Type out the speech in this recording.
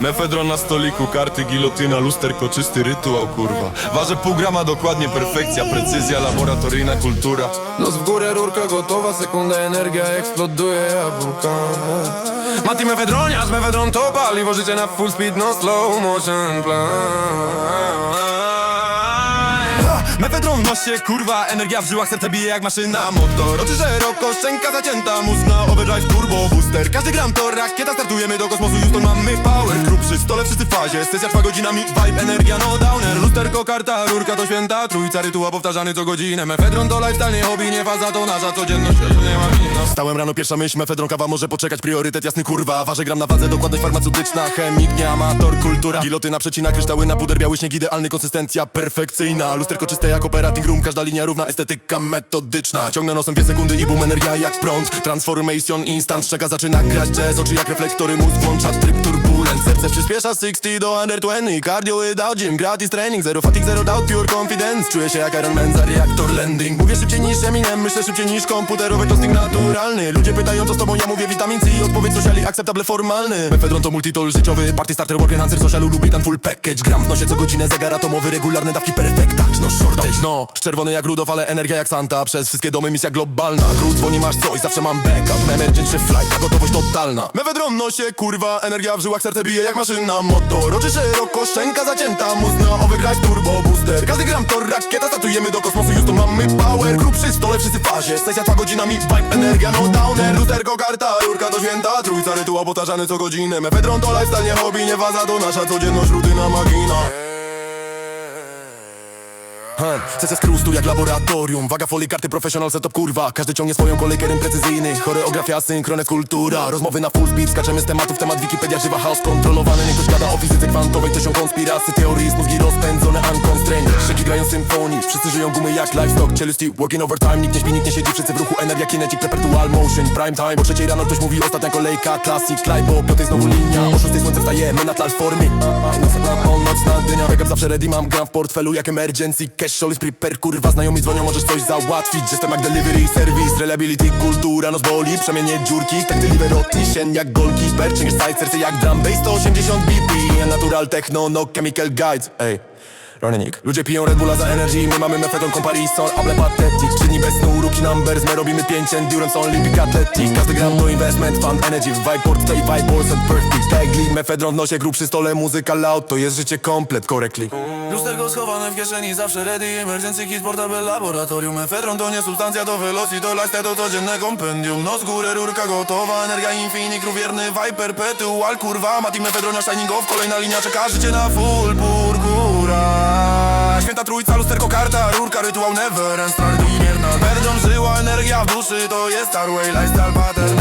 Mefedron na stoliku, karty, gilotyna, lusterko, czysty rytuał, kurwa. Waży pół grama, dokładnie perfekcja, precyzja, laboratoryjna kultura. Nos w górę, rurka gotowa, sekunda energia eksploduje wulkan. Mati mefedroniarz, mefedron to paliwo, życie na full speed, no slow motion plan. Mefedron w nosie, kurwa, energia w żyłach, serce bije jak maszyna. Motor, oczy szeroko, szczęka zacięta, mózg na overdrive, turbo Każdy gram to rakieta, startujemy do kosmosu, Houston mamy power. Grup przy stole, wszyscy w fazie, sesja trwa godzinami, vibe, energia, no downer. Lusterko, karta, rurka to święta, trójca rytuał powtarzany co godzinę. Mefedron to lifestyle, nie hobby, nie faza, to nasza codzienność, to nie ma Stałem rano, pierwsza myśl, mefedron kawa może poczekać Priorytet jasny, kurwa, ważę gram na wadze Dokładność farmaceutyczna, chemik, nie amator, kultura. Gilotyna, przecina, kryształy na puder, biały śnieg Idealny, konsystencja perfekcyjna. Lusterko czyste jak operating room, każda linia równa Estetyka metodyczna, ciągnę nosem dwie sekundy i boom Energia jak prąd, transformation instant Czeka zaczyna grać jazz, oczy jak reflektory Mózg włącza tryb turbulent Przyspiesza 60 do under 20 Cardio without gym, gratis trening Zero fatigue, zero doubt, pure confidence. Czuję się jak Iron Man za reaktor landing. Mówię szybciej niż Eminem, myślę szybciej niż komputerowy To styk naturalny. Ludzie pytają co z tobą, ja mówię witamin C. Odpowiedź sociali, acceptable formalny. Mefedron to multitool życiowy Party starter, work enhancer, socialu. Lubi ten full package Gram w nosie co godzinę, zegar atomowy Regularne dawki perfekta, no shortage No, czerwony jak Rudow, ale energia jak Santa. Przez wszystkie domy misja globalna. Król dzwoni, masz coś, zawsze mam backup. Emergency flight, gotowość totalna. Mefedron nosie, kurwa, energia w żyłach Serce bije jak maszyna, motor Oczy szeroko, szczęka zacięta Mózg na overdrive, turbo booster. Każdy gram to rakieta, statujemy do kosmosu. Houston mamy power, grup przy stole, wszyscy fazie. Sesja trwa godzinami, vibe, energia, no downer. Lusterko, karta, rurka to święta. Trójca rytuał powtarzany co godzinę. Mefedron to lifestyle, nie hobby, nie waza. To nasza codzienność, rutyna, magina Sesja z krustu jak laboratorium Waga folii, karty, professional setup, kurwa Każdy ciągnie swoją kolejkę, rym precyzyjny Choreografia, synchronet, kultura Rozmowy na full speed, skaczemy z tematów Temat Wikipedia, żywa chaos kontrolowany Nie ktoś gada o fizyce kwantowej To się konspiracji, teorii, mózgi rozpędzone Unconstrained, szyki grają symfonii Wszyscy żyją gumy jak livestock, cielusti Working overtime, nikt nie śpi, nikt nie siedzi Wszyscy w ruchu, energia, kinetic, perpetual motion Prime time, o trzeciej rano ktoś mówi Ostatnia kolejka, classic, klej, bo piątej znowu linia O szóstej słońce wstajemy na platformie Następna północ na dynia Backup zawsze ready, mam gram w portfelu jak emergency Cash, all is prepare, kurwa Znajomi dzwonią, możesz coś załatwić. Jestem jak delivery service, reliability, kultura Nos boli, przemienię dziurki Tak deliver odcień jak golki. Perching, side, serce jak drum bass 180 BP Natural techno, no chemical guides Ey Ronenik Ludzie piją Red Bulla za energy My mamy mefedon comparison, able pathetic Trzy dni bez snu, rookie numbers My robimy pięć endurance, only big athletic. Każdy gram to investment, fund energy Vibe portfel, vibe balls and perfect. Tagli, mefedron w nosie, grób przy stole Muzyka loud, to jest życie komplet, correctly Lusterko schowane w kieszeni, zawsze ready. Emergency kit, portable laboratorium Efedron to nie substancja, to velocity To lifestyle, to codzienne kompendium. No z góry rurka gotowa, energia infinity Wierny vibe, perpetual, kurwa Mati mefedronia, shining kolejna linia Czeka życie na full, pur, góra. Święta trójca, lusterko, karta, rurka Rytuał never end, start mierna Perdon, żyła, energia w duszy To jest Starway, lifestyle, pattern